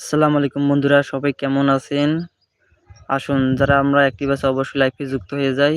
আসসালামু আলাইকুম বন্ধুরা, সবাই কেমন আছেন? আসুন, যারা আমরা অ্যাক্টিভ আছে, অবশ্যই লাইফে যুক্ত হয়ে যাই।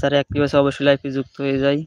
যারা অ্যাক্টিভ আছে, অবশ্যই লাইফে যুক্ত হয়ে যায়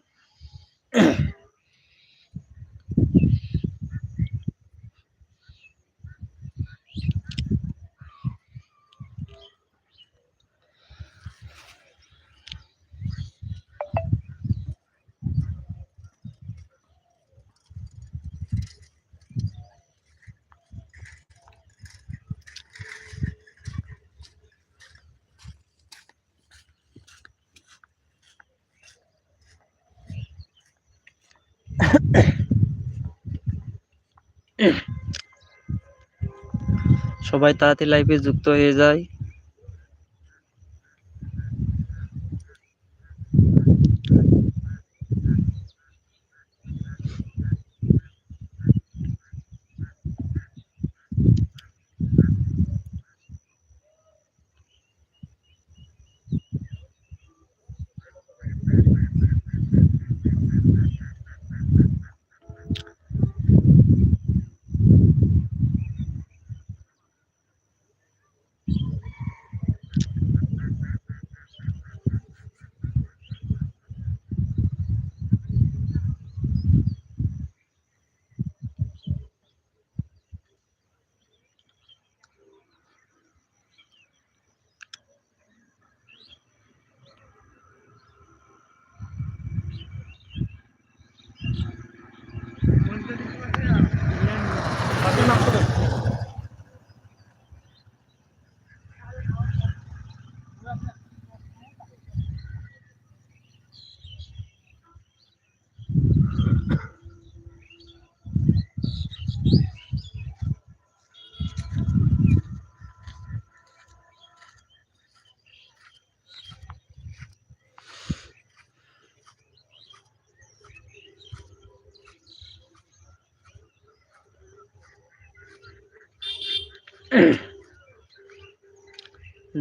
সবাই তাড়াতাড়ি লাইফে যুক্ত হয়ে যায়।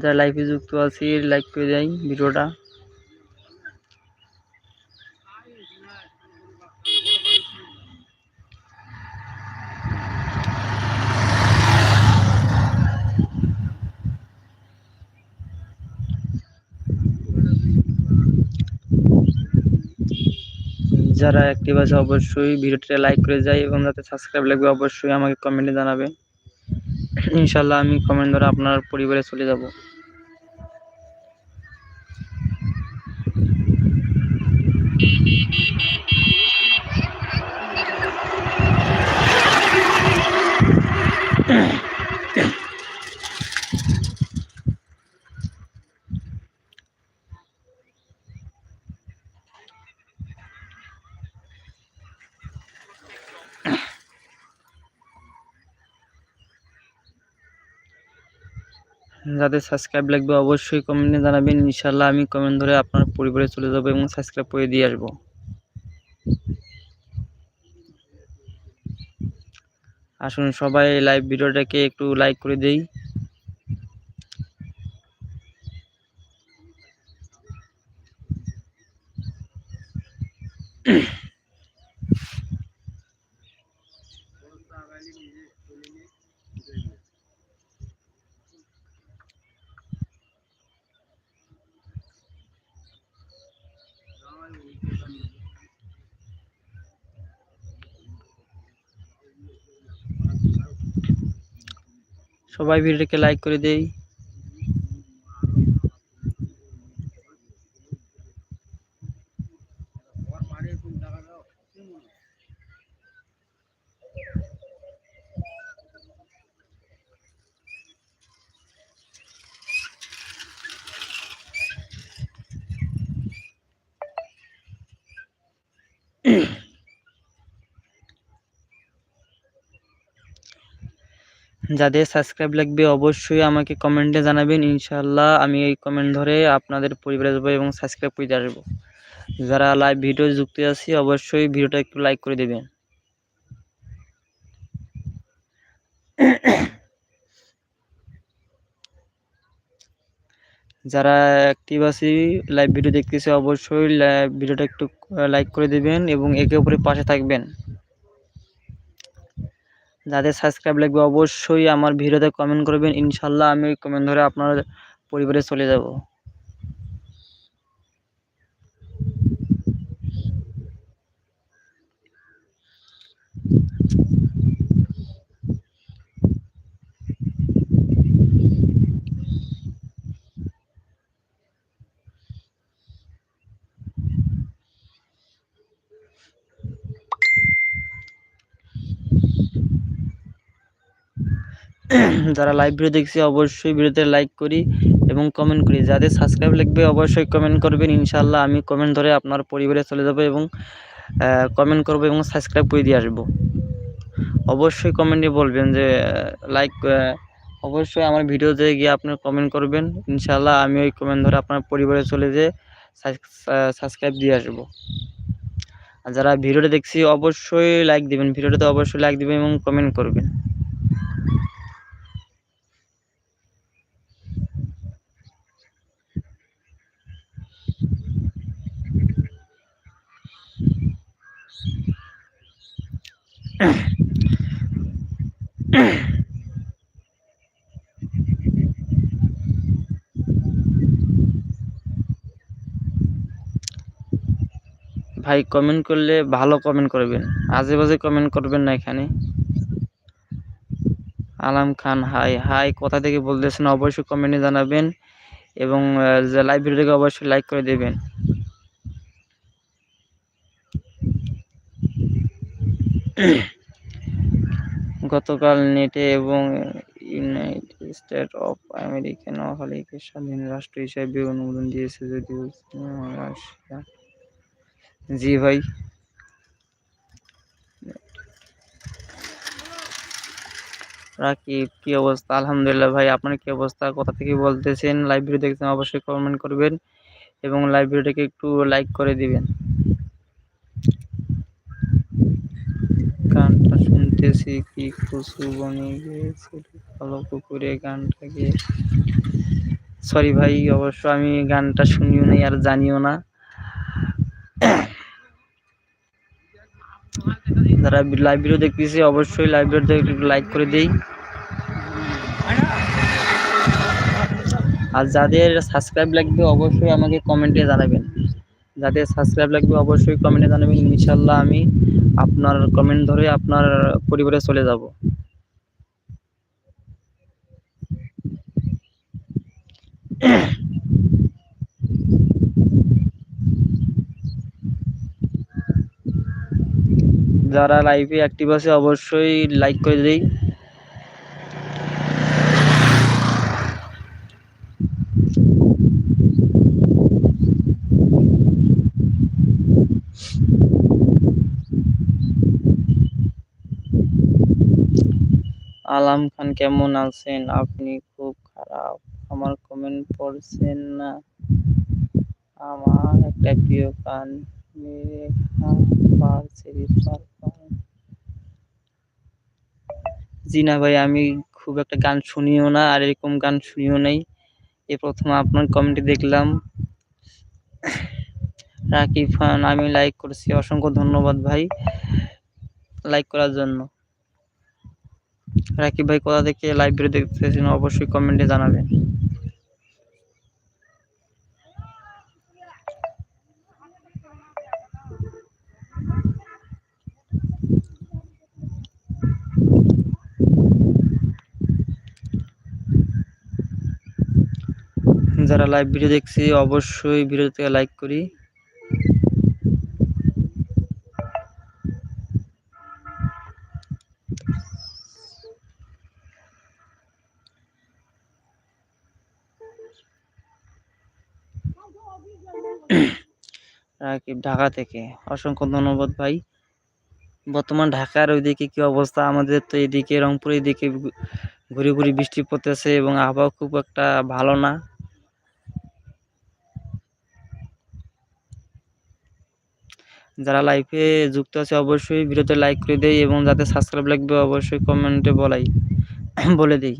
যারা লাইফে যুক্ত আছি লাইক করে দেয় ভিডিওটা। যারা অ্যাক্টিভ আছে, অবশ্যই ভিডিওটা লাইক করে যায় এবং যাতে সাবস্ক্রাইব লাগবে, অবশ্যই আমাকে কমেন্টে জানাবে। ইনশাল্লাহ আমি কমেন্ট ধরে আপনার পরিবারে চলে যাব। যাদের সাবস্ক্রাইব লাগবে অবশ্যই কমেন্টে জানাবেন। ইনশাল্লাহ আমি কমেন্ট ধরে আপনার পরিবারে চলে যাব এবং সাবস্ক্রাইব করে দিয়ে আসব। আসুন সবাই লাইভ ভিডিওটাকে একটু লাইক করে দেই। সবাই ভিডিওটাকে লাইক করে দেই। যাদের সাবস্ক্রাইব লাগবে অবশ্যই আমাকে কমেন্টে জানাবেন ইনশাল্লাহ আমি এই কমেন্ট ধরে আপনাদের পরিবারে যাব এবং সাবস্ক্রাইব করে আসব। যারা লাইভ ভিডিও যুক্ত আছি, অবশ্যই ভিডিওটা একটু লাইক করে দেবেন। যারা অ্যাক্টিভ আছি লাইভ ভিডিও দেখতেছে, অবশ্যই ভিডিওটা একটু লাইক করে দেবেন এবং একে অপরে পাশে থাকবেন। যাদের সাবস্ক্রাইব লাগবে অবশ্যই আমার ভিডিওতে কমেন্ট করবেন। ইনশাল্লাহ আমি কমেন্ট ধরে আপনার পরিবারে চলে যাব। যারা লাইভ ভিডিও দেখছি, অবশ্যই ভিডিওতে লাইক করি এবং কমেন্ট করি। যাদের সাবস্ক্রাইব লিখবে অবশ্যই কমেন্ট করবেন। ইনশাল্লাহ আমি কমেন্ট ধরে আপনার পরিবারে চলে যাব এবং কমেন্ট করব এবং সাবস্ক্রাইব করে দিয়ে আসব। অবশ্যই কমেন্টে বলবেন যে লাইক অবশ্যই আমার ভিডিওতে গিয়ে আপনার কমেন্ট করবেন। ইনশাল্লাহ আমি ওই কমেন্ট ধরে আপনার পরিবারে চলে যেয়ে সাবস্ক্রাইব দিয়ে আসব। আর যারা ভিডিওটা দেখছি, অবশ্যই লাইক দিবেন। ভিডিওটাতে অবশ্যই লাইক দিবেন এবং কমেন্ট করবেন। ভাই কমেন্ট করলে ভালো কমেন্ট করবেন। আজে বাজে কমেন্ট করবেন না এখানে। আলাম খান হাই হাই কোথা থেকে বলতেছেন অবশ্যই কমেন্টে জানাবেন এবং লাইভ ভিডিওটাকে অবশ্যই লাইক করে দেবেন। গতকাল নেটে এবং ইউনাইটেড স্টেট অফ আমেরিকা নৌবাহিনীকে স্বাধীন রাষ্ট্র হিসেবে অনুমোদন দিয়েছে যদিও রাশিয়া জি ভাই। রাকিব, কি অবস্থা? আলহামদুলিল্লাহ ভাই, আপনার কি অবস্থা? কোথা থেকে বলতেছেন? লাইভ ভিডিও দেখছেন অবশ্যই কমেন্ট করবেন এবং লাইভ ভিডিওটাকে একটু লাইক করে দিবেন। শুনতেছি কি খুশু বনে গিয়েছে, ভালো পুকুরে গানটা গিয়ে। সরি ভাই, অবশ্য আমি গানটা শুনিও নাই আর জানিও না। যারা ভিডিও দেখতেছি, অবশ্যই ভিডিওতে লাইক করে দেই। আর যাদের সাবস্ক্রাইব লাগবে, অবশ্যই আমাকে কমেন্টে জানাবেন। যাদের সাবস্ক্রাইব লাগবে, অবশ্যই কমেন্টে জানাবেন। ইনশাল্লাহ আমি আপনার কমেন্ট ধরে আপনার পরিবারে চলে যাব। যারা লাইভে অ্যাক্টিভ আছে, অবশ্যই লাইক করে দেই। আলাম খান কেমন আছেন? আপনি খুব খারাপ। আমার কমেন্ট পড়ছেন না। আমার একটা প্রিয় গান। জি না ভাই, আমি খুব একটা গান শুনিও না, আর এরকম গান শুনিও নাই। এ প্রথম আপনার কমেন্টে দেখলাম। রাকিব খান, আমি লাইক করছি। অসংখ্য ধন্যবাদ ভাই লাইক করার জন্য। রাকিব ভাই কোথা থেকে লাইভ ভিডিও দেখতেছেন অবশ্যই কমেন্টে জানাবেন। যারা লাইভ ভিডিও দেখছি, অবশ্যই ভিডিওতে লাইক করি। ঢাকা থেকে। অসংখ্য ধন্যবাদ ভাই। বর্তমান ঢাকার ওইদিকে কি অবস্থা? আমাদের তো এদিকে রংপুর এদিকে ঘুরে ঘুরে বৃষ্টি পড়তেছে এবং আবহাওয়া খুব একটা ভালো না। যারা লাইফে যুক্ত আছে অবশ্যই ভিডিওতে লাইক করে দেয় এবং যাতে সাবস্ক্রাইব লাগবে অবশ্যই কমেন্টে বলাই, বলে দিই।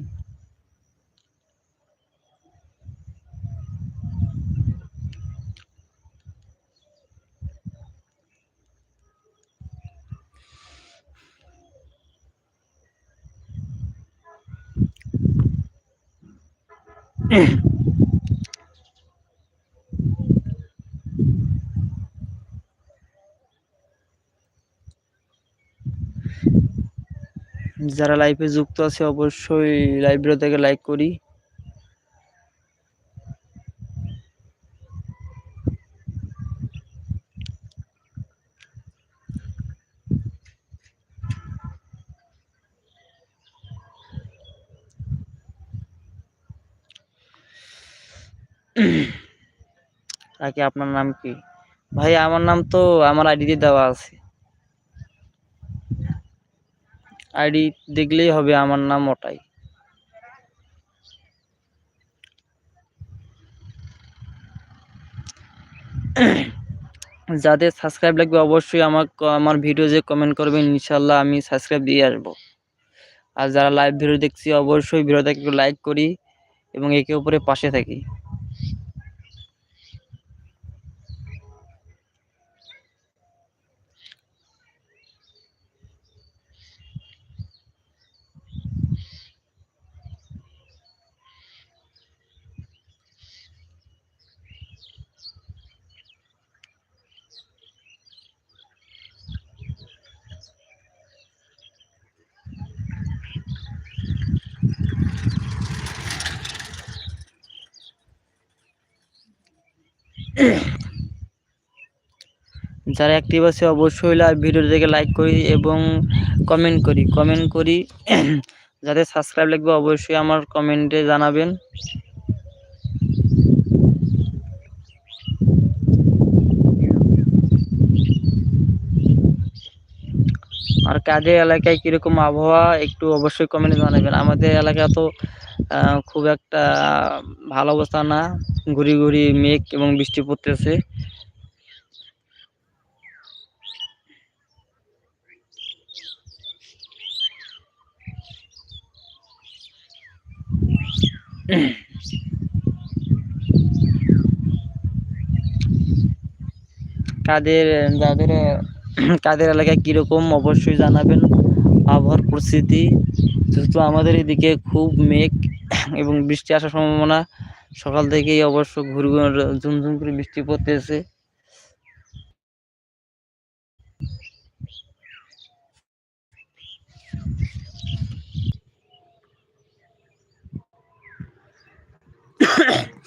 যারা লাইভে যুক্ত আছে অবশ্যই লাইভ থেকে লাইক করি। তাকে আপনার নাম কি? ভাই, আমার নাম তো আমার আইডিতে দেওয়া আছে। আইডি দেখলেই হবে আমার নাম ওটাই। যাদের সাবস্ক্রাইব লাগবে অবশ্যই আমার আমার ভিডিও যে কমেন্ট করবেন ইনশাল্লাহ আমি সাবস্ক্রাইব দিয়ে আসব। আর যারা লাইভ ভিডিও দেখছি, অবশ্যই ভিডিওটাকে একটু লাইক করি এবং একে অপরের পাশে থাকি। যারা অ্যাক্টিভ আছে অবশ্যই ভিডিও দেখে লাইক করি এবং কমেন্ট করি। কমেন্ট করি যাদের সাবস্ক্রাইব লাগবে অবশ্যই আমার কমেন্টে জানাবেন। আর কাদের এলাকায় কীরকম আবহাওয়া, একটু অবশ্যই কমেন্টে জানাবেন। আমাদের এলাকা তো খুব একটা ভালো অবস্থা না। ঘুরি ঘুরি মেঘ এবং বৃষ্টি পড়তেছে। কাদের, যাদের, কাদের এলাকায় কীরকম, অবশ্যই জানাবেন। আবহাওয়ার পরিস্থিতি, যেহেতু আমাদের এদিকে খুব মেঘ এবং বৃষ্টি আসার সম্ভাবনা সকাল থেকেই অবশ্য ঘুরঘুর ঝুমঝুম করে বৃষ্টি পড়তেছে।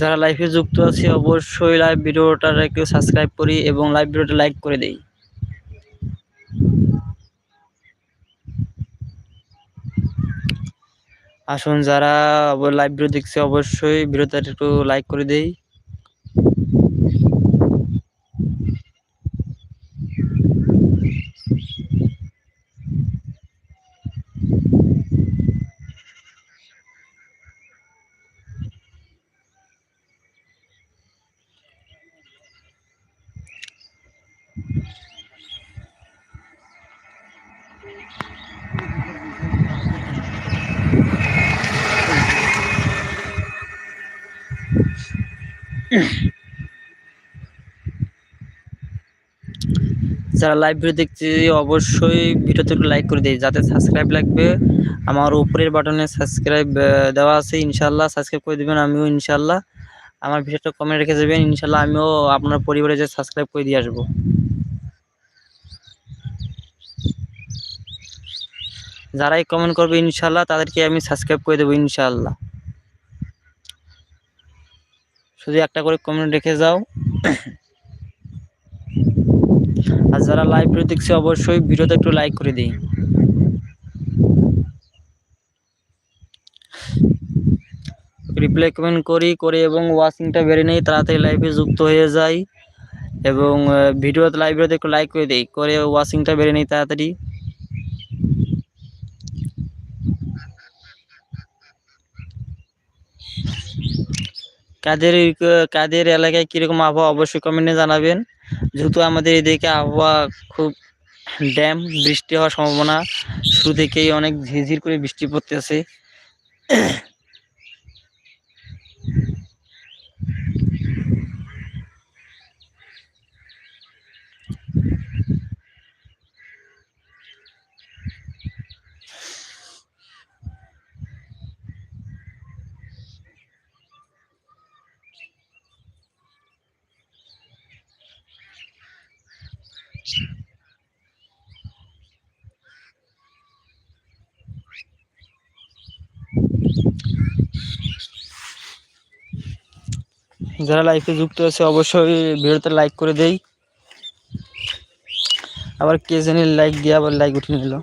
যারা লাইভে যুক্ত আছে, অবশ্যই লাইভ ভিডিওটা একটু সাবস্ক্রাইব করি এবং লাইভ ভিডিওটা লাইক করে দেই। আসুন যারা লাইভ ভিডিও দেখছে অবশ্যই ভিডিওটা একটু লাইক করে দেই। যারা লাইভ ভিডিও দেখছি, অবশ্যই ভিডিওতে একটু লাইক করে দিই, যাতে সাবস্ক্রাইব লাগবে। আমার উপরের বাটনে সাবস্ক্রাইব দেওয়া আছে ইনশাল্লাহ সাবস্ক্রাইব করে দেবেন, আমিও ইনশাল্লাহ আমার ভিডিওটা কমেন্ট রেখে যাবেন ইনশাল্লাহ আমিও আপনার পরিবারে যে সাবস্ক্রাইব করে দিয়ে আসব। যারাই কমেন্ট করবে ইনশাল্লাহ তাদেরকে আমি সাবস্ক্রাইব করে দেবো ইনশাল্লাহ শুধু একটা করে কমেন্ট রেখে যাও। আর যারা লাইভ ভিডিও দেখছে, অবশ্যই ভিডিওতে একটু লাইক করে দিই। রিপ্লাই কমেন্ট করি, করে এবং ওয়াচিংটা বেড়ে নেই, তাড়াতাড়ি লাইভে যুক্ত হয়ে যাই। এবং ভিডিওতে লাইভ একটু লাইক করে দিই, করে ওয়াচিংটা বেড়ে নেই তাড়াতাড়ি। কাদের কাদের এলাকায় কীরকম আবহাওয়া, অবশ্যই কমেন্টে জানাবেন। যেহেতু আমাদের এদিকে আবহাওয়া খুব ড্যাম, বৃষ্টি হওয়ার সম্ভাবনা। শুরু থেকেই অনেক ঝিরঝির করে বৃষ্টি পড়তেছে। যারা লাইফে যুক্ত আছে, অবশ্যই ভিডিওতে লাইক করে দেই। আবার কে জানি লাইক দিয়ে আবার লাইক উঠে নিল।